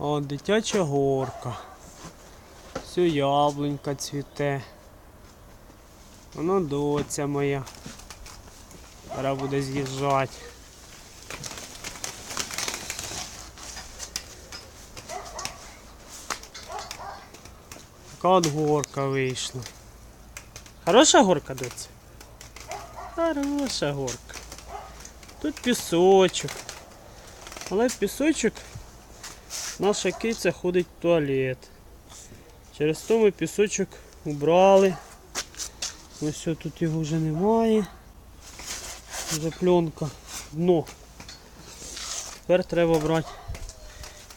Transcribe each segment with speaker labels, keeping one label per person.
Speaker 1: О, дитяча горка. Все яблунька цвіте. Воно доця моя. Зараз буде з'їжджати. Така от горка вийшла. Хороша горка, доця? Хороша горка. Тут пісочок. Але пісочок наша киця ходить в туалет. Через то ми пісочок убрали. Ось тут його вже немає. Вже пленка. Дно. Тепер треба брати,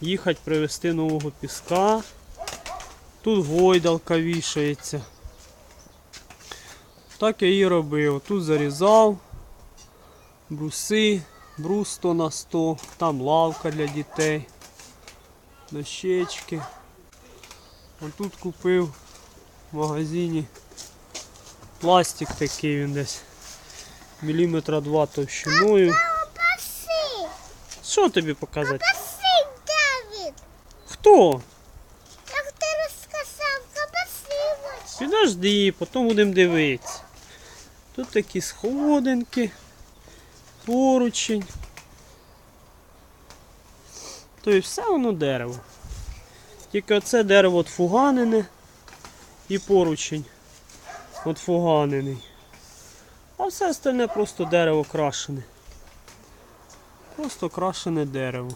Speaker 1: їхати привезти нового піска. Тут гойдалка вішається. Так я і робив. Тут зарізав бруси, брус 100 на 100, там лавка для дітей, дощечки. А тут купив в магазині пластик такий він десь міліметра два товщиною. Що тобі показати?
Speaker 2: Давид!
Speaker 1: Хто?
Speaker 2: Як ти розказав, кабасивоч!
Speaker 1: Підожди, потім будемо дивитися. Тут такі сходинки, поручень. Тобто все воно дерево. Тільки оце дерево от фуганене і поручень от фуганений. А все остальне просто дерево крашене. Просто крашене дерево.